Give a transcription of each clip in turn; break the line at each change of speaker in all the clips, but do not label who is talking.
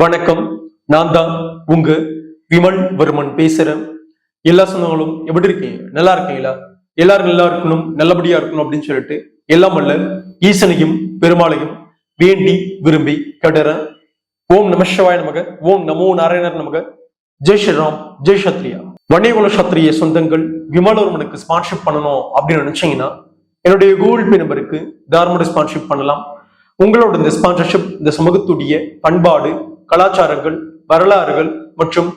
வணக்கம் நான் தான் உங்க விமன் வர்மன் பேசுறேன் எல்லா சொந்தங்களும் எப்படி இருக்கீங்க நல்லா இருக்கீங்களா எல்லாரும் நல்லா இருக்கணும் நல்லபடியா இருக்கணும் அப்படின்னு சொல்லிட்டு எல்லாம் அல்ல ஈசனையும் பெருமாளையும் வேண்டி விரும்பி கடுறேன் ஓம் நம சிவாய நமக ஓம் நமோ நாராயணர் நமக ஜெய் ஸ்ரீராம் ஜெய் சத்ரியா வன்னியகுல சத்திரிய சொந்தங்கள் விமலவர்மனுக்கு ஸ்பான்ஷிப் பண்ணணும் அப்படின்னு நினைச்சீங்கன்னா என்னுடைய கூகுள் பே நம்பருக்கு தாராளமாக ஸ்பான்ஷிப் பண்ணலாம் உங்களோட இந்த ஸ்பான்சர்ஷிப் இந்த சமூகத்துடைய பண்பாடு கலாச்சாரங்கள் வரலாறுகள் மற்றும்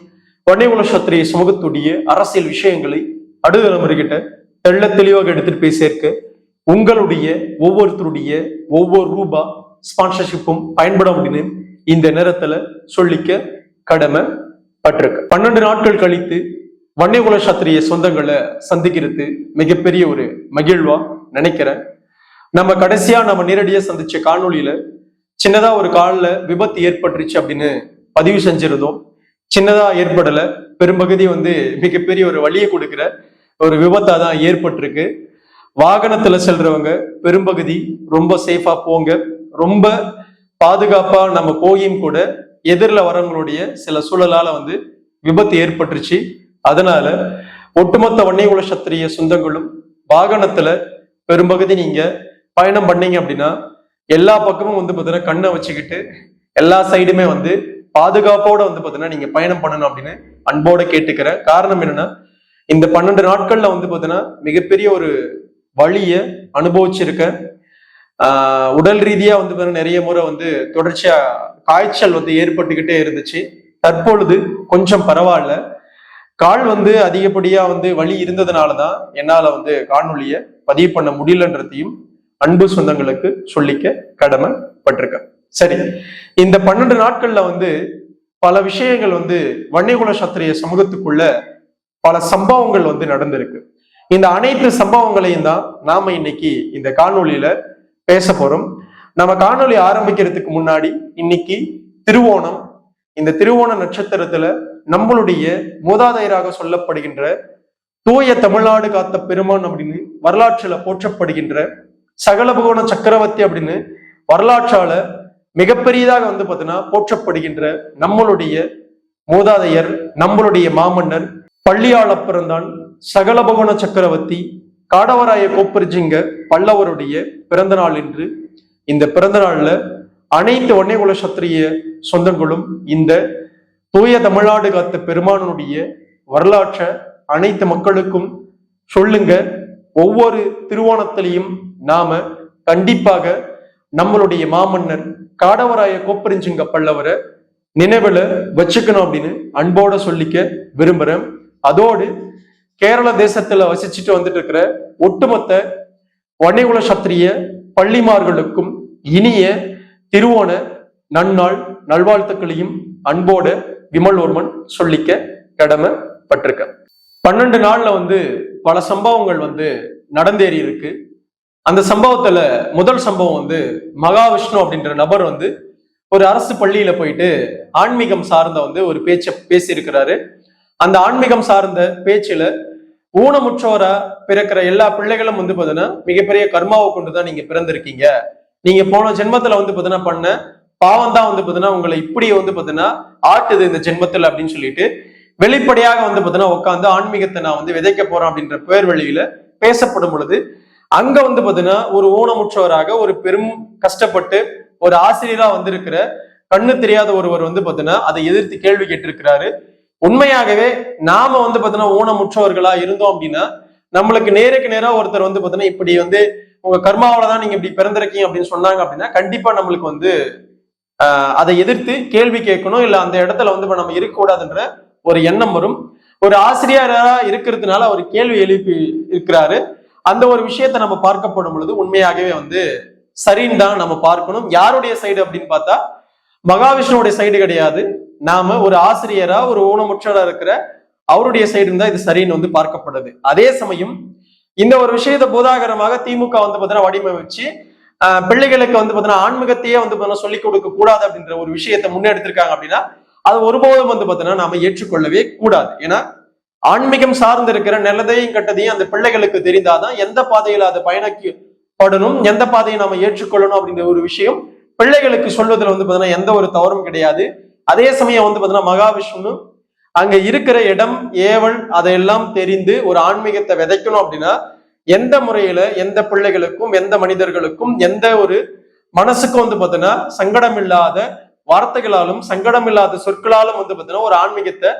வன்னியகுல சத்திரிய சமூகத்துடைய அரசியல் விஷயங்களை அடுதலைமுறைகிட்ட தெள்ள தெளிவாக எடுத்துட்டு போய் சேர்க்க உங்களுடைய ஒவ்வொருத்தருடைய ஒவ்வொரு ரூபா ஸ்பான்சர்ஷிப்பும் பயன்பட முடியும் இந்த நேரத்துல சொல்லிக்க கடமை பட்டிருக்கு பன்னெண்டு நாட்கள் கழித்து வன்னியகுல சாத்திரிய சொந்தங்களை சந்திக்கிறது மிகப்பெரிய ஒரு மகிழ்வா நினைக்கிறேன் நம்ம கடைசியா நம்ம நேரடியா சந்திச்ச காணொலியில சின்னதா ஒரு காலில் விபத்து ஏற்பட்டுருச்சு அப்படின்னு பதிவு செஞ்சிருந்தோம் சின்னதா ஏற்படல பெரும்பகுதி வந்து மிகப்பெரிய ஒரு வழியை கொடுக்குற ஒரு விபத்தா தான் ஏற்பட்டிருக்கு வாகனத்துல செல்றவங்க பெரும்பகுதி ரொம்ப சேஃபா போங்க ரொம்ப பாதுகாப்பா நம்ம போயும் கூட எதிரில் வரவங்களுடைய சில சூழலால வந்து விபத்து ஏற்பட்டுருச்சு அதனால ஒட்டுமொத்த வன்னியகுல சத்திரிய சொந்தங்களும் வாகனத்துல பெரும்பகுதி நீங்க பயணம் பண்ணீங்க அப்படின்னா எல்லா பக்கமும் வந்து பார்த்தீங்கன்னா கண்ணை வச்சுக்கிட்டு எல்லா சைடுமே வந்து பாதுகாப்போட வந்து பார்த்தீங்கன்னா நீங்க பயணம் பண்ணணும் அப்படின்னு அன்போட கேட்டுக்கிறேன் காரணம் என்னன்னா இந்த பன்னெண்டு நாட்கள்ல வந்து பார்த்தீங்கன்னா மிகப்பெரிய ஒரு வழியை அனுபவிச்சிருக்கேன் உடல் ரீதியா வந்து பார்த்தீங்கன்னா நிறைய முறை வந்து தொடர்ச்சியா காய்ச்சல் வந்து ஏற்பட்டுக்கிட்டே இருந்துச்சு தற்பொழுது கொஞ்சம் பரவாயில்ல கால் வந்து அதிகப்படியா வந்து வழி இருந்ததுனால தான் என்னால் வந்து காணொலியை பதிவு பண்ண முடியலன்றதையும் அன்பு சொந்தங்களுக்கு சொல்லிக்க கடமைப்பட்டிருக்க சரி இந்த பன்னெண்டு நாட்கள்ல வந்து பல விஷயங்கள் வந்து வன்னியகுல சத்திரிய சமூகத்துக்குள்ள பல சம்பவங்கள் வந்து நடந்திருக்கு இந்த அனைத்து சம்பவங்களையும் தான் நாம இன்னைக்கு இந்த காணொலியில பேச போறோம் நம்ம காணொலி ஆரம்பிக்கிறதுக்கு முன்னாடி இன்னைக்கு திருவோணம் இந்த திருவோண நட்சத்திரத்துல நம்மளுடைய மூதாதையராக சொல்லப்படுகின்ற தூய தமிழ்நாடு காத்த பெருமான் அப்படின்னு வரலாற்றுல போற்றப்படுகின்ற சகலபகோண சக்கரவர்த்தி அப்படின்னு வரலாற்றால மிகப்பெரியதாக வந்து பார்த்தீங்கன்னா போற்றப்படுகின்ற நம்மளுடைய மூதாதையர் நம்மளுடைய மாமன்னர் பள்ளியாள பிறந்தான் சகலபகோண சக்கரவர்த்தி காடவராய கோப்பரிஜிங்க பல்லவருடைய பிறந்த நாள் என்று இந்த பிறந்த நாள்ல அனைத்து குல சத்திரிய சொந்தங்களும் இந்த தூய தமிழ்நாடு காத்த பெருமானனுடைய வரலாற்றை அனைத்து மக்களுக்கும் சொல்லுங்க ஒவ்வொரு திருவோணத்திலையும் நாம கண்டிப்பாக நம்மளுடைய மாமன்னர் காடவராய கோப்பரிஞ்சுங்க பல்லவரை நினைவுல வச்சுக்கணும் அப்படின்னு அன்போட சொல்லிக்க விரும்புறேன் அதோடு கேரள தேசத்துல வசிச்சுட்டு வந்துட்டு இருக்கிற ஒட்டுமொத்த வனைகுல சத்திரிய பள்ளிமார்களுக்கும் இனிய திருவோண நன்னாள் நல்வாழ்த்துக்களையும் அன்போட விமல்வர்மன் சொல்லிக்க கடமைப்பட்டிருக்க பன்னெண்டு நாள்ல வந்து பல சம்பவங்கள் வந்து நடந்தேறி இருக்கு அந்த சம்பவத்துல முதல் சம்பவம் வந்து மகாவிஷ்ணு அப்படின்ற நபர் வந்து ஒரு அரசு பள்ளியில போயிட்டு ஆன்மீகம் சார்ந்த வந்து ஒரு பேச்சை பேசியிருக்கிறாரு அந்த ஆன்மீகம் சார்ந்த பேச்சுல ஊனமுற்றோரா பிறக்கிற எல்லா பிள்ளைகளும் வந்து பாத்தீங்கன்னா மிகப்பெரிய கர்மாவை கொண்டுதான் நீங்க பிறந்திருக்கீங்க நீங்க போன ஜென்மத்துல வந்து பாத்தீங்கன்னா பண்ண பாவம் தான் வந்து பாத்தீங்கன்னா உங்களை இப்படி வந்து பாத்தீங்கன்னா ஆட்டுது இந்த ஜென்மத்துல அப்படின்னு சொல்லிட்டு வெளிப்படையாக வந்து பாத்தீங்கன்னா உட்காந்து ஆன்மீகத்தை நான் வந்து விதைக்க போறேன் அப்படின்ற பேர் வழியில பேசப்படும் பொழுது அங்க வந்து பாத்தீங்கன்னா ஒரு ஊனமுற்றவராக ஒரு பெரும் கஷ்டப்பட்டு ஒரு ஆசிரியரா வந்திருக்கிற கண்ணு தெரியாத ஒருவர் வந்து பாத்தீங்கன்னா அதை எதிர்த்து கேள்வி கேட்டிருக்கிறாரு உண்மையாகவே நாம வந்து பாத்தீங்கன்னா ஊனமுற்றவர்களா இருந்தோம் அப்படின்னா நம்மளுக்கு நேருக்கு நேராக ஒருத்தர் வந்து பாத்தீங்கன்னா இப்படி வந்து உங்க கர்மாவில தான் நீங்க இப்படி பிறந்திருக்கீங்க அப்படின்னு சொன்னாங்க அப்படின்னா கண்டிப்பா நம்மளுக்கு வந்து அதை எதிர்த்து கேள்வி கேட்கணும் இல்லை அந்த இடத்துல வந்து நம்ம இருக்கக்கூடாதுன்ற ஒரு எண்ணம் வரும் ஒரு ஆசிரியராக இருக்கிறதுனால அவர் கேள்வி எழுப்பி இருக்கிறாரு அந்த ஒரு விஷயத்த நம்ம பார்க்கப்படும் பொழுது உண்மையாகவே வந்து சரின்னு தான் நம்ம பார்க்கணும் யாருடைய சைடு அப்படின்னு பார்த்தா மகாவிஷ்ணுடைய சைடு கிடையாது நாம ஒரு ஆசிரியரா ஒரு ஊனமுற்றரா இருக்கிற அவருடைய சைடு இருந்தா இது சரின்னு வந்து பார்க்கப்படுது அதே சமயம் இந்த ஒரு விஷயத்தை போதாகரமாக திமுக வந்து பார்த்தீங்கன்னா வடிவமைச்சு பிள்ளைகளுக்கு வந்து பார்த்தீங்கன்னா ஆன்மீகத்தையே வந்து பார்த்தீங்கன்னா சொல்லிக் கொடுக்க கூடாது அப்படின்ற ஒரு விஷயத்தை முன்னெடுத்திருக்காங்க அப்படின்னா அது ஒருபோதும் வந்து பார்த்தீங்கன்னா நாம ஏற்றுக்கொள்ளவே கூடாது ஏன்னா ஆன்மீகம் சார்ந்து இருக்கிற நல்லதையும் கட்டதையும் அந்த பிள்ளைகளுக்கு தெரிந்தாதான் எந்த பாதையில அது பயணிக்கப்படணும் எந்த பாதையை நாம ஏற்றுக்கொள்ளணும் அப்படிங்கிற ஒரு விஷயம் பிள்ளைகளுக்கு சொல்வதில் வந்து பாத்தீங்கன்னா எந்த ஒரு தவறும் கிடையாது அதே சமயம் வந்து பாத்தீங்கன்னா மகாவிஷ்ணு அங்க இருக்கிற இடம் ஏவல் அதையெல்லாம் தெரிந்து ஒரு ஆன்மீகத்தை விதைக்கணும் அப்படின்னா எந்த முறையில எந்த பிள்ளைகளுக்கும் எந்த மனிதர்களுக்கும் எந்த ஒரு மனசுக்கும் வந்து பார்த்தீங்கன்னா சங்கடம் இல்லாத வார்த்தைகளாலும் சங்கடம் இல்லாத சொற்களாலும் வந்து பார்த்தீங்கன்னா ஒரு ஆன்மீகத்தை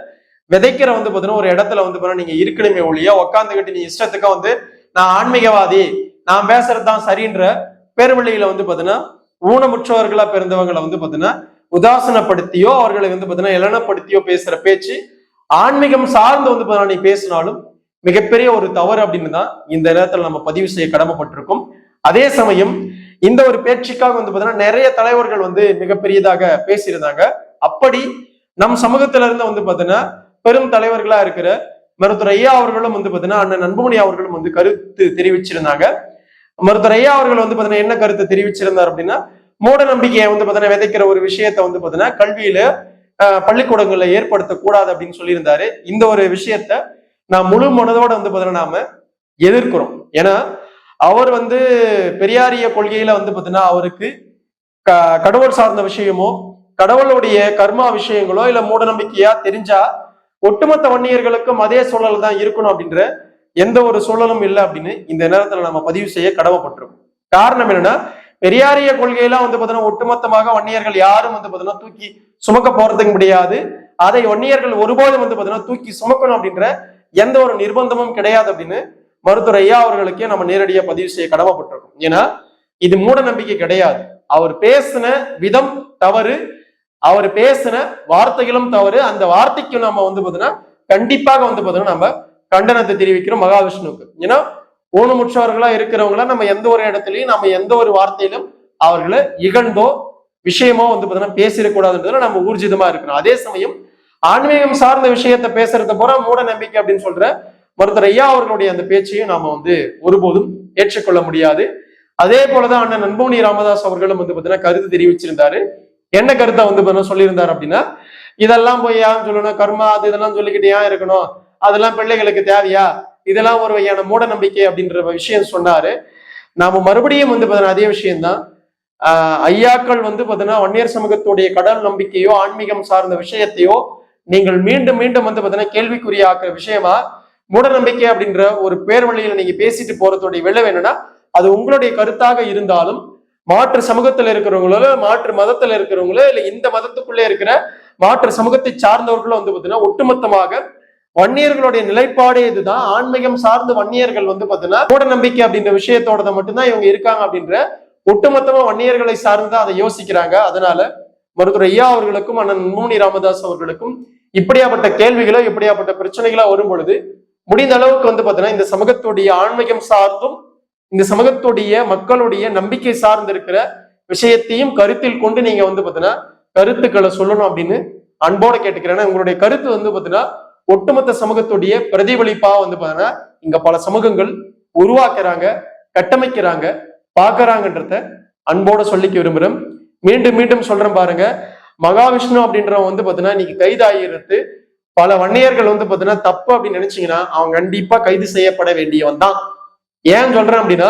விதைக்கிற வந்து பார்த்தீங்கன்னா ஒரு இடத்துல வந்து பார்த்தீங்கன்னா நீங்க இருக்கணுமே ஒழிய உட்காந்துக்கிட்டு நீ இஷ்டத்துக்கு வந்து நான் ஆன்மீகவாதி நான் பேசுறது தான் சரின்ற பெருவழியில வந்து பார்த்தீங்கன்னா ஊனமுற்றவர்களா பிறந்தவங்களை வந்து பார்த்தீங்கன்னா உதாசனப்படுத்தியோ அவர்களை வந்து பார்த்தீங்கன்னா இளனப்படுத்தியோ பேசுற பேச்சு ஆன்மீகம் சார்ந்து வந்து பார்த்தீங்கன்னா நீ பேசினாலும் மிகப்பெரிய ஒரு தவறு அப்படின்னு தான் இந்த நேரத்தில் நம்ம பதிவு செய்ய கடமைப்பட்டிருக்கோம் அதே சமயம் இந்த ஒரு பேச்சுக்காக வந்து பார்த்தீங்கன்னா நிறைய தலைவர்கள் வந்து மிகப்பெரியதாக பேசியிருந்தாங்க அப்படி நம் சமூகத்தில இருந்து வந்து பார்த்தீங்கன்னா பெரும் தலைவர்களா இருக்கிற மருத்துவர் ஐயா அவர்களும் வந்து பாத்தீங்கன்னா அண்ணன் அன்புமணி அவர்களும் வந்து கருத்து தெரிவிச்சிருந்தாங்க மருத்துவர் ஐயா அவர்கள் வந்து பாத்தீங்கன்னா என்ன கருத்தை தெரிவிச்சிருந்தார் அப்படின்னா மூட நம்பிக்கையை வந்து பாத்தீங்கன்னா விதைக்கிற ஒரு விஷயத்த வந்து பாத்தீங்கன்னா கல்வியில பள்ளிக்கூடங்களில் ஏற்படுத்த கூடாது அப்படின்னு சொல்லியிருந்தாரு இந்த ஒரு விஷயத்த நான் முழு மனதோட வந்து பாத்தீங்கன்னா நாம எதிர்க்கிறோம் ஏன்னா அவர் வந்து பெரியாரிய கொள்கையில வந்து பாத்தீங்கன்னா அவருக்கு கடவுள் சார்ந்த விஷயமோ கடவுளுடைய கர்மா விஷயங்களோ இல்ல மூட நம்பிக்கையா தெரிஞ்சா ஒட்டுமொத்த வன்னியர்களுக்கும் அதே சூழல் தான் இருக்கணும் அப்படின்ற எந்த ஒரு சூழலும் இல்லை அப்படின்னு இந்த நேரத்துல நம்ம பதிவு செய்ய கடமைப்பட்டிருக்கோம் காரணம் என்னன்னா பெரியாரிய கொள்கையெல்லாம் வந்து பாத்தீங்கன்னா ஒட்டுமொத்தமாக வன்னியர்கள் யாரும் வந்து பாத்தீங்கன்னா தூக்கி சுமக்க போறதுக்கு முடியாது அதை வன்னியர்கள் ஒருபோதும் வந்து பாத்தீங்கன்னா தூக்கி சுமக்கணும் அப்படின்ற எந்த ஒரு நிர்பந்தமும் கிடையாது அப்படின்னு மருத்துவர் ஐயா அவர்களுக்கே நம்ம நேரடியாக பதிவு செய்ய கடமைப்பட்டிருக்கோம் ஏன்னா இது மூட நம்பிக்கை கிடையாது அவர் பேசின விதம் தவறு அவர் பேசின வார்த்தைகளும் தவறு அந்த வார்த்தைக்கும் நம்ம வந்து பார்த்தீங்கன்னா கண்டிப்பாக வந்து பார்த்தீங்கன்னா நம்ம கண்டனத்தை தெரிவிக்கிறோம் மகாவிஷ்ணுவுக்கு ஏன்னா ஊனமுற்றவர்களா இருக்கிறவங்களா நம்ம எந்த ஒரு இடத்துலையும் நம்ம எந்த ஒரு வார்த்தையிலும் அவர்களை இகழ்ந்தோ விஷயமோ வந்து பார்த்தீங்கன்னா பேசிடக்கூடாதுன்றது நம்ம ஊர்ஜிதமா இருக்கணும் அதே சமயம் ஆன்மீகம் சார்ந்த விஷயத்த பேசுறத போற மூட நம்பிக்கை அப்படின்னு சொல்ற மருத்துவர் ஐயா அவர்களுடைய அந்த பேச்சையும் நாம வந்து ஒருபோதும் ஏற்றுக்கொள்ள முடியாது அதே போலதான் அண்ணன் நண்போனி ராமதாஸ் அவர்களும் வந்து பார்த்தீங்கன்னா கருத்து தெரிவிச்சிருந்தாரு என்ன கருத்தை வந்து பண்ண சொல்லியிருந்தார் அப்படின்னா இதெல்லாம் போய் ஏன் சொல்லணும் கர்மா அது இதெல்லாம் சொல்லிக்கிட்டு ஏன் இருக்கணும் அதெல்லாம் பிள்ளைகளுக்கு தேவையா இதெல்லாம் ஒரு வகையான மூட நம்பிக்கை அப்படின்ற விஷயம் சொன்னாரு நாம மறுபடியும் வந்து பார்த்தீங்கன்னா அதே விஷயம்தான் ஐயாக்கள் வந்து பார்த்தீங்கன்னா வன்னியர் சமூகத்துடைய கடல் நம்பிக்கையோ ஆன்மீகம் சார்ந்த விஷயத்தையோ நீங்கள் மீண்டும் மீண்டும் வந்து பார்த்தீங்கன்னா கேள்விக்குறியாக்குற விஷயமா மூட நம்பிக்கை அப்படின்ற ஒரு பேர் வழியில் நீங்க பேசிட்டு போறதுடைய விளைவு என்னன்னா அது உங்களுடைய கருத்தாக இருந்தாலும் மாற்று சமூகத்துல இருக்கிறவங்களோ மாற்று மதத்துல இருக்கிறவங்களோ இல்ல இந்த மதத்துக்குள்ளே இருக்கிற மாற்று சமூகத்தை சார்ந்தவர்களோ வந்து பார்த்தீங்கன்னா ஒட்டுமொத்தமாக வன்னியர்களுடைய நிலைப்பாடே இதுதான் ஆன்மீகம் சார்ந்த வன்னியர்கள் வந்து பார்த்தீங்கன்னா மூட நம்பிக்கை அப்படின்ற விஷயத்தோட மட்டும்தான் இவங்க இருக்காங்க அப்படின்ற ஒட்டுமொத்தமா வன்னியர்களை சார்ந்து அதை யோசிக்கிறாங்க அதனால மருத்துவர் ஐயா அவர்களுக்கும் அண்ணன் மூனி ராமதாஸ் அவர்களுக்கும் இப்படியாப்பட்ட கேள்விகளோ இப்படியாப்பட்ட பிரச்சனைகளோ வரும் பொழுது முடிந்த அளவுக்கு வந்து பாத்தீங்கன்னா இந்த சமூகத்துடைய ஆன்மீகம் சார்ந்தும் இந்த சமூகத்துடைய மக்களுடைய நம்பிக்கை சார்ந்திருக்கிற விஷயத்தையும் கருத்தில் கொண்டு நீங்க வந்து பாத்தீங்கன்னா கருத்துக்களை சொல்லணும் அப்படின்னு அன்போட கேட்டுக்கிறேன்னா உங்களுடைய கருத்து வந்து பாத்தீங்கன்னா ஒட்டுமொத்த சமூகத்துடைய பிரதிபலிப்பா வந்து பாத்தீங்கன்னா இங்க பல சமூகங்கள் உருவாக்குறாங்க கட்டமைக்கிறாங்க பாக்குறாங்கன்றத அன்போட சொல்லிக்க விரும்புகிறேன் மீண்டும் மீண்டும் சொல்றேன் பாருங்க மகாவிஷ்ணு அப்படின்றவங்க வந்து பாத்தீங்கன்னா இன்னைக்கு கைதாகிறது பல வன்னியர்கள் வந்து பாத்தீங்கன்னா தப்பு அப்படின்னு நினைச்சீங்கன்னா அவங்க கண்டிப்பா கைது செய்யப்பட வேண்டியவன் தான் ஏன் சொல்றேன் அப்படின்னா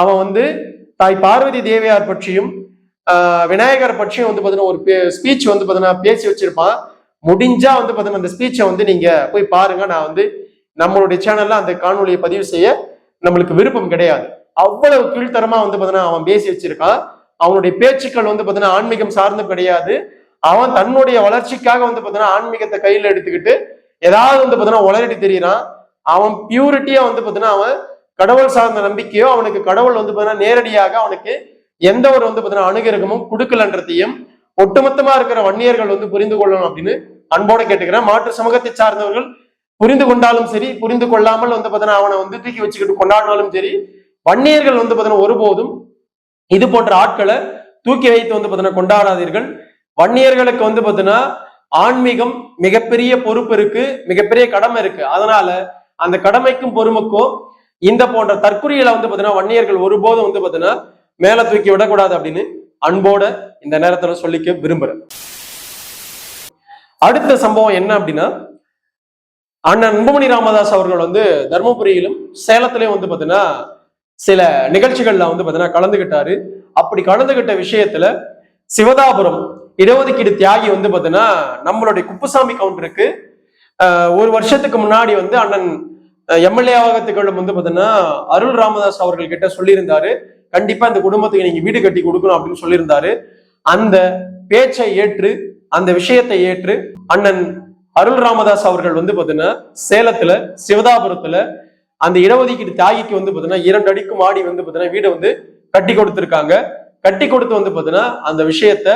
அவன் வந்து தாய் பார்வதி தேவியார் பற்றியும் விநாயகர் பற்றியும் வந்து பார்த்தீங்கன்னா ஒரு ஸ்பீச் வந்து பார்த்தீங்கன்னா பேசி வச்சிருப்பான் முடிஞ்சா வந்து பார்த்தீங்கன்னா அந்த ஸ்பீச்சை வந்து நீங்க போய் பாருங்க நான் வந்து நம்மளுடைய சேனல்ல அந்த காணொலியை பதிவு செய்ய நம்மளுக்கு விருப்பம் கிடையாது அவ்வளவு கீழ்த்தரமா வந்து பார்த்தீங்கன்னா அவன் பேசி வச்சிருக்கான் அவனுடைய பேச்சுக்கள் வந்து பார்த்தீங்கன்னா ஆன்மீகம் சார்ந்தும் கிடையாது அவன் தன்னுடைய வளர்ச்சிக்காக வந்து பார்த்தீங்கன்னா ஆன்மீகத்தை கையில எடுத்துக்கிட்டு ஏதாவது வந்து பார்த்தீங்கன்னா உலரடி தெரியறான் அவன் பியூரிட்டியா வந்து பார்த்தீங்கன்னா அவன் கடவுள் சார்ந்த நம்பிக்கையோ அவனுக்கு கடவுள் வந்து பார்த்தீங்கன்னா நேரடியாக அவனுக்கு எந்த ஒரு வந்து பார்த்தீங்கன்னா அணுகிரகமும் கொடுக்கலன்றதையும் ஒட்டுமொத்தமா இருக்கிற வன்னியர்கள் வந்து புரிந்து கொள்ளணும் அப்படின்னு அன்போடு கேட்டுக்கிறேன் மாற்று சமூகத்தை சார்ந்தவர்கள் புரிந்து கொண்டாலும் சரி புரிந்து கொள்ளாமல் வந்து பார்த்தீங்கன்னா அவனை வந்து தூக்கி வச்சுக்கிட்டு கொண்டாடினாலும் சரி வன்னியர்கள் வந்து பார்த்தீங்கன்னா ஒருபோதும் இது போன்ற ஆட்களை தூக்கி வைத்து வந்து பார்த்தீங்கன்னா கொண்டாடாதீர்கள் வன்னியர்களுக்கு வந்து பார்த்தீங்கன்னா ஆன்மீகம் மிகப்பெரிய பொறுப்பு இருக்கு மிகப்பெரிய கடமை இருக்கு அதனால அந்த கடமைக்கும் பொறுமைக்கும் இந்த போன்ற தற்கொலைகளை வந்து பாத்தீங்கன்னா வன்னியர்கள் ஒருபோதும் வந்து பாத்தீங்கன்னா மேல தூக்கி விடக்கூடாது அப்படின்னு அன்போட இந்த நேரத்துல சொல்லிக்க விரும்புறேன் அடுத்த சம்பவம் என்ன அப்படின்னா அண்ணன் அன்புமணி ராமதாஸ் அவர்கள் வந்து தருமபுரியிலும் சேலத்திலையும் வந்து பார்த்தீங்கன்னா சில நிகழ்ச்சிகள்ல வந்து பார்த்தீங்கன்னா கலந்துகிட்டாரு அப்படி கலந்துகிட்ட விஷயத்துல சிவதாபுரம் இடஒதுக்கீடு தியாகி வந்து பார்த்தீங்கன்னா நம்மளுடைய குப்புசாமி கவுண்டருக்கு ஒரு வருஷத்துக்கு முன்னாடி வந்து அண்ணன் எம்எல்ஏ திகழும் வந்து பாத்தீங்கன்னா அருள் ராமதாஸ் அவர்கள் கிட்ட சொல்லியிருந்தாரு கண்டிப்பா இந்த குடும்பத்துக்கு நீங்க வீடு கட்டி கொடுக்கணும் அப்படின்னு சொல்லியிருந்தாரு அந்த பேச்சை ஏற்று அந்த விஷயத்தை ஏற்று அண்ணன் அருள் ராமதாஸ் அவர்கள் வந்து பாத்தீங்கன்னா சேலத்துல சிவதாபுரத்துல அந்த இடஒதுக்கீடு தாயிக்கு வந்து பாத்தீங்கன்னா இரண்டு அடிக்கு மாடி வந்து பாத்தீங்கன்னா வீடை வந்து கட்டி கொடுத்துருக்காங்க கட்டி கொடுத்து வந்து பாத்தீங்கன்னா அந்த விஷயத்த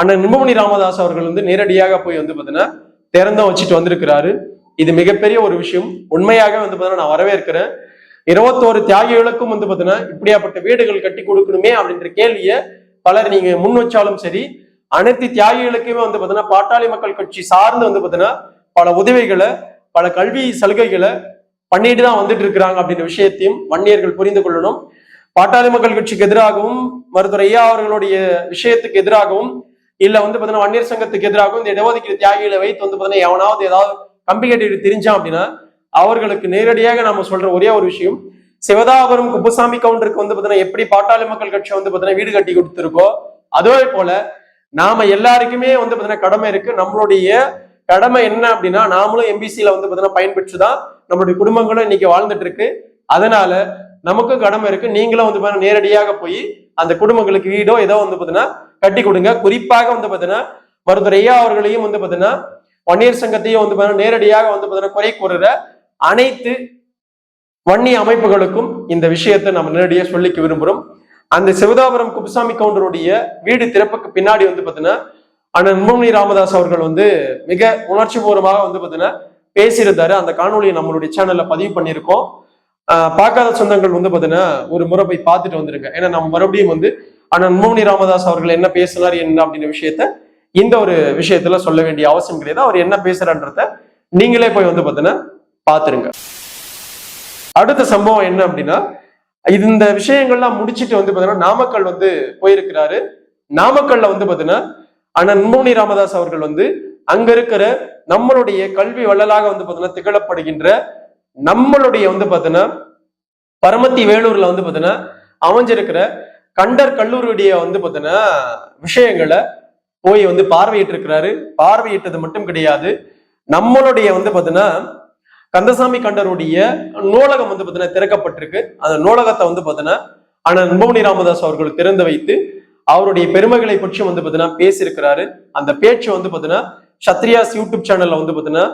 அண்ணன் நிம்பமணி ராமதாஸ் அவர்கள் வந்து நேரடியாக போய் வந்து பாத்தீங்கன்னா திறந்த வச்சுட்டு வந்திருக்கிறாரு இது மிகப்பெரிய ஒரு விஷயம் உண்மையாக வந்து பார்த்தீங்கன்னா நான் வரவேற்கிறேன் இருபத்தோரு தியாகிகளுக்கும் வந்து பார்த்தீங்கன்னா இப்படியாப்பட்ட வீடுகள் கட்டி கொடுக்கணுமே அப்படின்ற கேள்வியை பலர் நீங்க முன் வச்சாலும் சரி அனைத்து தியாகிகளுக்குமே வந்து பார்த்தீங்கன்னா பாட்டாளி மக்கள் கட்சி சார்ந்து வந்து பார்த்தீங்கன்னா பல உதவிகளை பல கல்வி சலுகைகளை பண்ணிட்டு தான் வந்துட்டு இருக்கிறாங்க அப்படின்ற விஷயத்தையும் வன்னியர்கள் புரிந்து கொள்ளணும் பாட்டாளி மக்கள் கட்சிக்கு எதிராகவும் மருத்துவர் ஐயா அவர்களுடைய விஷயத்துக்கு எதிராகவும் இல்ல வந்து பாத்தீங்கன்னா வன்னியர் சங்கத்துக்கு எதிராகவும் இந்த இடஒதுக்கீடு தியாகிகளை வைத்து வந்து பாத்தீங்கன்னா எவனாவது ஏதாவது கம்பிகேட்டர் தெரிஞ்சா அப்படின்னா அவர்களுக்கு நேரடியாக நம்ம சொல்ற ஒரே ஒரு விஷயம் சிவதாபுரம் குப்புசாமி கவுண்டருக்கு வந்து பாத்தீங்கன்னா எப்படி பாட்டாளி மக்கள் கட்சி வந்து பாத்தீங்கன்னா வீடு கட்டி கொடுத்துருக்கோ அதே போல நாம எல்லாருக்குமே வந்து பாத்தீங்கன்னா கடமை இருக்கு நம்மளுடைய கடமை என்ன அப்படின்னா நாமளும் எம்பிசியில வந்து பாத்தீங்கன்னா பயன்பெற்றுதான் நம்மளுடைய குடும்பங்களும் இன்னைக்கு வாழ்ந்துட்டு இருக்கு அதனால நமக்கும் கடமை இருக்கு நீங்களும் வந்து பாத்தீங்கன்னா நேரடியாக போய் அந்த குடும்பங்களுக்கு வீடோ ஏதோ வந்து பாத்தீங்கன்னா கட்டி கொடுங்க குறிப்பாக வந்து பாத்தீங்கன்னா மருத்துவர் ஐயா அவர்களையும் வந்து பாத்தீங்கன்னா வன்னியர் சங்கத்தையும் வந்து பார்த்தீங்கன்னா நேரடியாக வந்து குறை கூறுகிற அனைத்து வன்னிய அமைப்புகளுக்கும் இந்த விஷயத்தை நம்ம நேரடியாக சொல்லிக்க விரும்புகிறோம் அந்த சிவதாபுரம் குப்புசாமி கவுண்டருடைய வீடு திறப்புக்கு பின்னாடி வந்து பாத்தீங்கன்னா அண்ணன் அன்பமணி ராமதாஸ் அவர்கள் வந்து மிக உணர்ச்சி பூர்வமாக வந்து பாத்தீங்கன்னா பேசியிருந்தாரு அந்த காணொலியை நம்மளுடைய சேனல்ல பதிவு பண்ணியிருக்கோம் பார்க்காத சொந்தங்கள் வந்து பாத்தீங்கன்னா ஒரு முறை போய் பார்த்துட்டு வந்துருங்க ஏன்னா நம்ம மறுபடியும் வந்து அண்ணன் அன்பமணி ராமதாஸ் அவர்கள் என்ன பேசினார் என்ன அப்படின்ற விஷயத்த இந்த ஒரு விஷயத்துல சொல்ல வேண்டிய அவசியம் கிடையாது அவர் என்ன பேசுறன்றத நீங்களே போய் வந்து பார்த்தீங்கன்னா பாத்துருங்க அடுத்த சம்பவம் என்ன அப்படின்னா இந்த விஷயங்கள்லாம் முடிச்சுட்டு வந்து பாத்தீங்கன்னா நாமக்கல் வந்து போயிருக்கிறாரு நாமக்கல்ல வந்து பாத்தீங்கன்னா அண்ணன் மோனி ராமதாஸ் அவர்கள் வந்து அங்க இருக்கிற நம்மளுடைய கல்வி வள்ளலாக வந்து பாத்தீங்கன்னா திகழப்படுகின்ற நம்மளுடைய வந்து பாத்தீங்கன்னா பரமத்தி வேலூர்ல வந்து பாத்தீங்கன்னா அமைஞ்சிருக்கிற கண்டர் கல்லூரியுடைய வந்து பாத்தீங்கன்னா விஷயங்களை போய் வந்து பார்வையிட்டிருக்கிறாரு பார்வையிட்டது மட்டும் கிடையாது நம்மளுடைய வந்து பார்த்தீங்கன்னா கந்தசாமி கண்டருடைய நூலகம் வந்து பார்த்தீங்கன்னா திறக்கப்பட்டிருக்கு அந்த நூலகத்தை வந்து பார்த்தீங்கன்னா ஆனால் அன்பவனி ராமதாஸ் அவர்கள் திறந்து வைத்து அவருடைய பெருமைகளை பற்றி வந்து பார்த்தீங்கன்னா பேசியிருக்கிறாரு அந்த பேச்சு வந்து பார்த்தீங்கன்னா சத்ரியாஸ் யூடியூப் சேனல்ல வந்து பார்த்தீங்கன்னா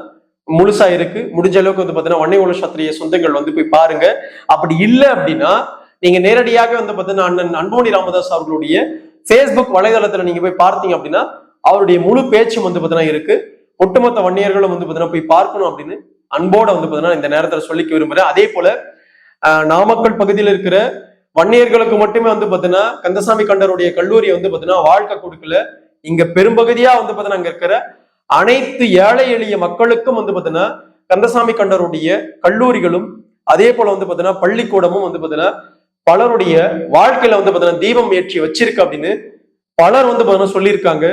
முழுசா இருக்கு முடிஞ்ச அளவுக்கு வந்து பார்த்தீங்கன்னா வன்னிய உலக சத்திரிய சொந்தங்கள் வந்து போய் பாருங்க அப்படி இல்லை அப்படின்னா நீங்க நேரடியாக வந்து பார்த்தீங்கன்னா அண்ணன் அன்போனி ராமதாஸ் அவர்களுடைய ஃபேஸ்புக் வலைதளத்துல நீங்க போய் பார்த்தீங்க அப்படின்னா அவருடைய முழு பேச்சும் வந்து பாத்தீங்கன்னா இருக்கு ஒட்டுமொத்த வன்னியர்களும் வந்து பாத்தீங்கன்னா போய் பார்க்கணும் அப்படின்னு அன்போட வந்து பாத்தீங்கன்னா இந்த நேரத்தில் சொல்லிக்க விரும்புகிறேன் அதே போல நாமக்கல் பகுதியில் இருக்கிற வன்னியர்களுக்கு மட்டுமே வந்து பாத்தீங்கன்னா கந்தசாமி கண்டருடைய கல்லூரியை வந்து பாத்தீங்கன்னா வாழ்க்கை கொடுக்கல இங்க பெரும்பகுதியா வந்து பாத்தீங்கன்னா அங்க இருக்கிற அனைத்து ஏழை எளிய மக்களுக்கும் வந்து பாத்தீங்கன்னா கந்தசாமி கண்டருடைய கல்லூரிகளும் அதே போல வந்து பாத்தீங்கன்னா பள்ளிக்கூடமும் வந்து பாத்தீங்கன்னா பலருடைய வாழ்க்கையில வந்து பார்த்தீங்கன்னா தீபம் ஏற்றி வச்சிருக்கு அப்படின்னு பலர் வந்து பார்த்தீங்கன்னா சொல்லியிருக்காங்க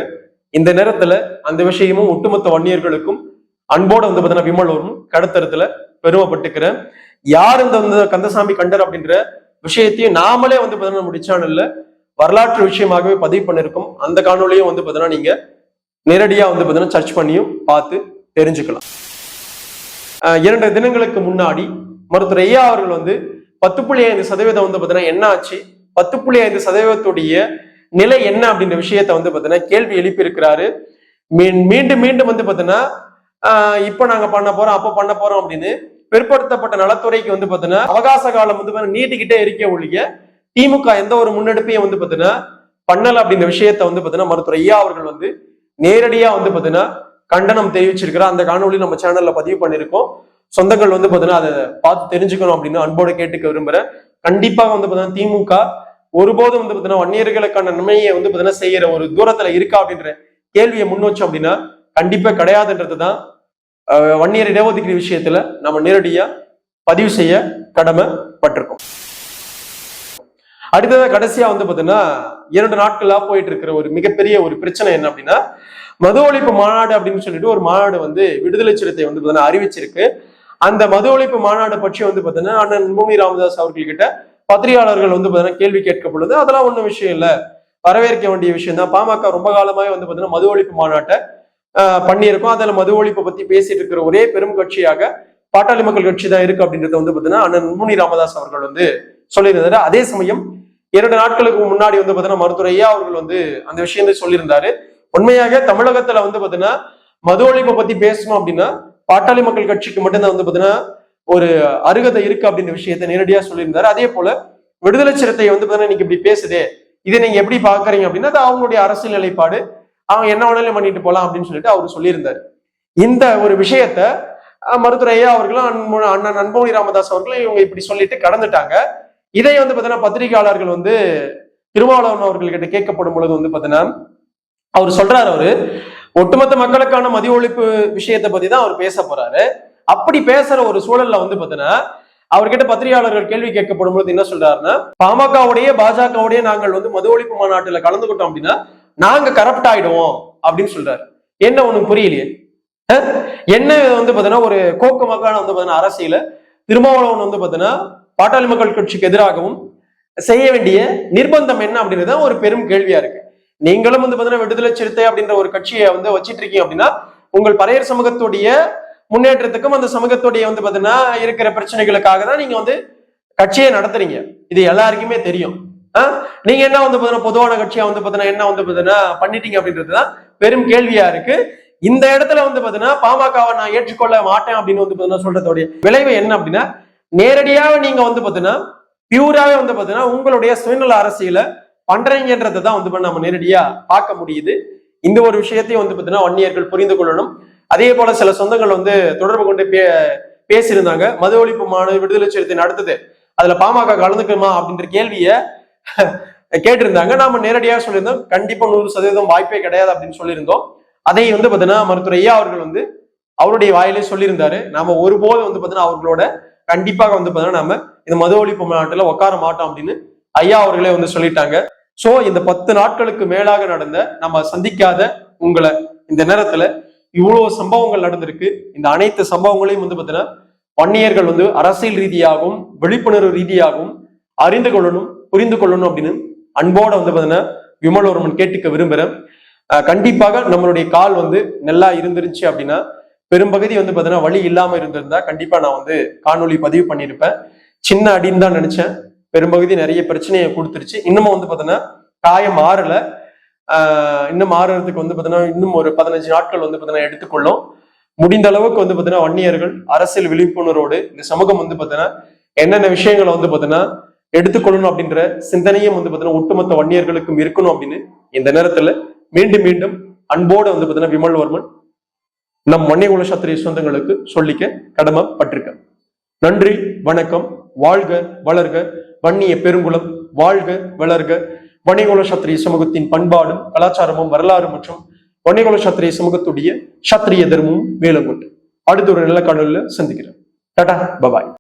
இந்த நேரத்துல அந்த விஷயமும் ஒட்டுமொத்த வன்னியர்களுக்கும் அன்போட வந்து பார்த்தீங்கன்னா விமல் வரும் கடத்தரத்துல பெருமைப்பட்டுக்கிறேன் யார் இந்த வந்து கந்தசாமி கண்டர் அப்படின்ற விஷயத்தையும் நாமளே வந்து பார்த்தீங்கன்னா நம்முடைய சேனல்ல வரலாற்று விஷயமாகவே பதிவு பண்ணிருக்கோம் அந்த காணொலியும் வந்து பார்த்தீங்கன்னா நீங்க நேரடியா வந்து பார்த்தீங்கன்னா சர்ச் பண்ணியும் பார்த்து தெரிஞ்சுக்கலாம் இரண்டு தினங்களுக்கு முன்னாடி மருத்துவர் ஐயா அவர்கள் வந்து பத்து புள்ளி ஐந்து சதவீதம் வந்து பார்த்தீங்கன்னா என்ன ஆச்சு பத்து புள்ளி ஐந்து சதவீதத்துடைய நிலை என்ன அப்படின்ற விஷயத்த வந்து பார்த்தீங்கன்னா கேள்வி எழுப்பியிருக்கிறாரு மீன் மீண்டும் மீண்டும் வந்து பார்த்தீங்கன்னா இப்போ நாங்கள் பண்ண போறோம் அப்போ பண்ண போறோம் அப்படின்னு பிற்படுத்தப்பட்ட நலத்துறைக்கு வந்து பார்த்தீங்கன்னா அவகாச காலம் வந்து நீட்டிக்கிட்டே இருக்க ஒழிய திமுக எந்த ஒரு முன்னெடுப்பையும் வந்து பார்த்தீங்கன்னா பண்ணல அப்படின்ற விஷயத்த வந்து பார்த்தீங்கன்னா மருத்துவர் ஐயா அவர்கள் வந்து நேரடியாக வந்து பார்த்தீங்கன்னா கண்டனம் தெரிவிச்சிருக்கிறார் அந்த காணொலி நம்ம சேனல்ல பதிவு பண்ணியிருக்கோம் சொந்தங்கள் வந்து பாத்தீங்கன்னா அதை பார்த்து தெரிஞ்சுக்கணும் அப்படின்னு அன்போடு கேட்டுக்க விரும்புகிறேன் கண்டிப்பாக வந்து பாத்தீங்கன்னா திமுக ஒருபோதும் வந்து பாத்தீங்கன்னா வன்னியர்களுக்கான நன்மையை வந்து பாத்தீங்கன்னா செய்யற ஒரு தூரத்துல இருக்கா அப்படின்ற கேள்வியை முன்னோச்சோம் அப்படின்னா கண்டிப்பா கிடையாதுன்றது தான் வன்னியர் இடஒதுக்கீடு விஷயத்துல நம்ம நேரடியா பதிவு செய்ய கடமைப்பட்டிருக்கோம் அடுத்ததாக கடைசியா வந்து பாத்தீங்கன்னா இரண்டு நாட்களா போயிட்டு இருக்கிற ஒரு மிகப்பெரிய ஒரு பிரச்சனை என்ன அப்படின்னா மது ஒழிப்பு மாநாடு அப்படின்னு சொல்லிட்டு ஒரு மாநாடு வந்து விடுதலை சிறுத்தை வந்து அறிவிச்சிருக்கு அந்த மது ஒழிப்பு மாநாடு பற்றி வந்து பார்த்தீங்கன்னா அண்ணன் பூமி ராமதாஸ் அவர்கள்கிட்ட பத்திரிகையாளர்கள் வந்து பார்த்தீங்கன்னா கேள்வி கேட்கப்படுது அதெல்லாம் ஒன்றும் விஷயம் இல்லை வரவேற்க வேண்டிய விஷயம் தான் பாமக ரொம்ப காலமாகவே வந்து பார்த்தீங்கன்னா மது ஒழிப்பு மாநாட்டை பண்ணியிருக்கோம் அதில் மது ஒழிப்பை பற்றி பேசிட்டு இருக்கிற ஒரே பெரும் கட்சியாக பாட்டாளி மக்கள் கட்சி தான் இருக்கு அப்படின்றத வந்து பார்த்தீங்கன்னா அண்ணன் முனி ராமதாஸ் அவர்கள் வந்து சொல்லியிருந்தாரு அதே சமயம் இரண்டு நாட்களுக்கு முன்னாடி வந்து பார்த்தீங்கன்னா மருத்துவரையா அவர்கள் வந்து அந்த விஷயத்தை சொல்லியிருந்தாரு உண்மையாக தமிழகத்துல வந்து பார்த்தீங்கன்னா மது ஒழிப்பை பத்தி பேசணும் அப்படின்னா பாட்டாளி மக்கள் கட்சிக்கு மட்டும்தான் வந்து பாத்தீங்கன்னா ஒரு அருகதை இருக்கு அப்படின்ற விஷயத்த நேரடியா சொல்லியிருந்தாரு அதே போல விடுதலை சிறுத்தை வந்து பாத்தீங்கன்னா இன்னைக்கு இப்படி பேசுதே இதை நீங்க எப்படி பாக்குறீங்க அப்படின்னா அது அவங்களுடைய அரசியல் நிலைப்பாடு அவங்க என்ன வேணாலும் பண்ணிட்டு போலாம் அப்படின்னு சொல்லிட்டு அவர் சொல்லியிருந்தாரு இந்த ஒரு விஷயத்த மருத்துவரையா அவர்களும் அன்பு அண்ணன் அன்பமணி ராமதாஸ் அவர்களும் இவங்க இப்படி சொல்லிட்டு கடந்துட்டாங்க இதை வந்து பாத்தீங்கன்னா பத்திரிகையாளர்கள் வந்து திருமாவளவன் அவர்கள்கிட்ட கேட்கப்படும் பொழுது வந்து பாத்தீங்கன்னா அவர் சொல்றாரு அவரு ஒட்டுமொத்த மக்களுக்கான மதிய ஒழிப்பு விஷயத்தை பத்தி தான் அவர் பேச போறாரு அப்படி பேசுற ஒரு சூழல்ல வந்து பாத்தீங்கன்னா அவர்கிட்ட பத்திரிகையாளர்கள் கேள்வி கேட்கப்படும் பொழுது என்ன சொல்றாருன்னா பாமகவுடைய பாஜகவுடைய நாங்கள் வந்து மது ஒழிப்பு மாநாட்டுல கலந்துகிட்டோம் அப்படின்னா நாங்க கரப்ட் ஆயிடுவோம் அப்படின்னு சொல்றாரு என்ன ஒண்ணும் புரியலையே என்ன வந்து பாத்தீங்கன்னா ஒரு கோக்கு மக்கள் வந்து பாத்தீங்கன்னா அரசியல திருமாவளவன் வந்து பாத்தீங்கன்னா பாட்டாளி மக்கள் கட்சிக்கு எதிராகவும் செய்ய வேண்டிய நிர்பந்தம் என்ன அப்படின்றத ஒரு பெரும் கேள்வியா இருக்கு நீங்களும் வந்து பாத்தீங்கன்னா விடுதலை சிறுத்தை அப்படின்ற ஒரு கட்சியை வந்து வச்சிட்டு இருக்கீங்க அப்படின்னா உங்கள் பழைய சமூகத்துடைய முன்னேற்றத்துக்கும் அந்த சமூகத்துடைய வந்து பாத்தீங்கன்னா இருக்கிற பிரச்சனைகளுக்காக தான் நீங்க வந்து கட்சியை நடத்துறீங்க இது எல்லாருக்குமே தெரியும் நீங்க என்ன வந்து பாத்தீங்கன்னா பொதுவான கட்சியா வந்து பாத்தீங்கன்னா என்ன வந்து பண்ணிட்டீங்க அப்படின்றதுதான் பெரும் கேள்வியா இருக்கு இந்த இடத்துல வந்து பாத்தீங்கன்னா பாமகவை நான் ஏற்றுக்கொள்ள மாட்டேன் அப்படின்னு வந்து பாத்தீங்கன்னா சொல்றது விளைவு என்ன அப்படின்னா நேரடியாக நீங்க வந்து பாத்தீங்கன்னா பியூராவே வந்து பாத்தீங்கன்னா உங்களுடைய சுயநல அரசியலை பண்றீங்கன்றதை தான் வந்து நம்ம நேரடியா பார்க்க முடியுது இந்த ஒரு விஷயத்தையும் வந்து பார்த்தீங்கன்னா வன்னியர்கள் புரிந்து கொள்ளணும் அதே போல சில சொந்தங்கள் வந்து தொடர்பு கொண்டு பே பேசியிருந்தாங்க மது ஒழிப்பு மாணவர் விடுதலை சிறுத்தை நடத்துது அதுல பாமக கலந்துக்குமா அப்படின்ற கேள்வியை கேட்டிருந்தாங்க நாம நேரடியாக சொல்லியிருந்தோம் கண்டிப்பா நூறு சதவீதம் வாய்ப்பே கிடையாது அப்படின்னு சொல்லியிருந்தோம் அதை வந்து பாத்தீங்கன்னா மருத்துவர் ஐயா அவர்கள் வந்து அவருடைய வாயிலே சொல்லியிருந்தாரு நாம ஒருபோது வந்து பாத்தீங்கன்னா அவர்களோட கண்டிப்பாக வந்து பாத்தீங்கன்னா நம்ம இந்த மது ஒழிப்பு மாவட்டத்துல உட்கார மாட்டோம் அப்படின்னு ஐயா அவர்களே வந்து சொல்லிட்டாங்க சோ இந்த பத்து நாட்களுக்கு மேலாக நடந்த நம்ம சந்திக்காத உங்களை இந்த நேரத்துல இவ்வளவு சம்பவங்கள் நடந்திருக்கு இந்த அனைத்து சம்பவங்களையும் வந்து பாத்தீங்கன்னா வன்னியர்கள் வந்து அரசியல் ரீதியாகவும் விழிப்புணர்வு ரீதியாகவும் அறிந்து கொள்ளணும் புரிந்து கொள்ளணும் அப்படின்னு அன்போட வந்து பாத்தீங்கன்னா விமலவர்மன் கேட்டுக்க விரும்புறேன் கண்டிப்பாக நம்மளுடைய கால் வந்து நல்லா இருந்துருச்சு அப்படின்னா பெரும்பகுதி வந்து பாத்தீங்கன்னா வழி இல்லாம இருந்திருந்தா கண்டிப்பா நான் வந்து காணொலி பதிவு பண்ணியிருப்பேன் சின்ன அடின்னு தான் நினைச்சேன் பெரும்பகுதி நிறைய பிரச்சனையை கொடுத்துருச்சு இன்னமும் வந்து பார்த்தீங்கன்னா காயம் மாறல இன்னும் மாறுறதுக்கு வந்து பார்த்தீங்கன்னா இன்னும் ஒரு பதினஞ்சு நாட்கள் வந்து பார்த்தீங்கன்னா எடுத்துக்கொள்ளும் முடிந்த அளவுக்கு வந்து பார்த்தீங்கன்னா வன்னியர்கள் அரசியல் விழிப்புணர்வோடு இந்த சமூகம் வந்து பார்த்தீங்கன்னா என்னென்ன விஷயங்களை வந்து பார்த்தீங்கன்னா எடுத்துக்கொள்ளணும் அப்படின்ற சிந்தனையும் வந்து பார்த்தீங்கன்னா ஒட்டுமொத்த வன்னியர்களுக்கும் இருக்கணும் அப்படின்னு இந்த நேரத்துல மீண்டும் மீண்டும் அன்போடு வந்து பார்த்தீங்கன்னா விமல்வர்மன் நம் வன்னியகுல சத்திரிய சொந்தங்களுக்கு சொல்லிக்க கடமைப்பட்டிருக்கேன் நன்றி வணக்கம் வாழ்க வளர்க வன்னிய பெருங்குளம் வாழ்க வளர்க வணிகோல சத்திரிய சமூகத்தின் பண்பாடும் கலாச்சாரமும் வரலாறு மற்றும் வன்னியகுல சத்திரிய சமூகத்துடைய சத்திரிய தர்மமும் மேலும் கொண்டு அடுத்த ஒரு நல்ல கடலில் சந்திக்கிறேன் டாடா பபாய்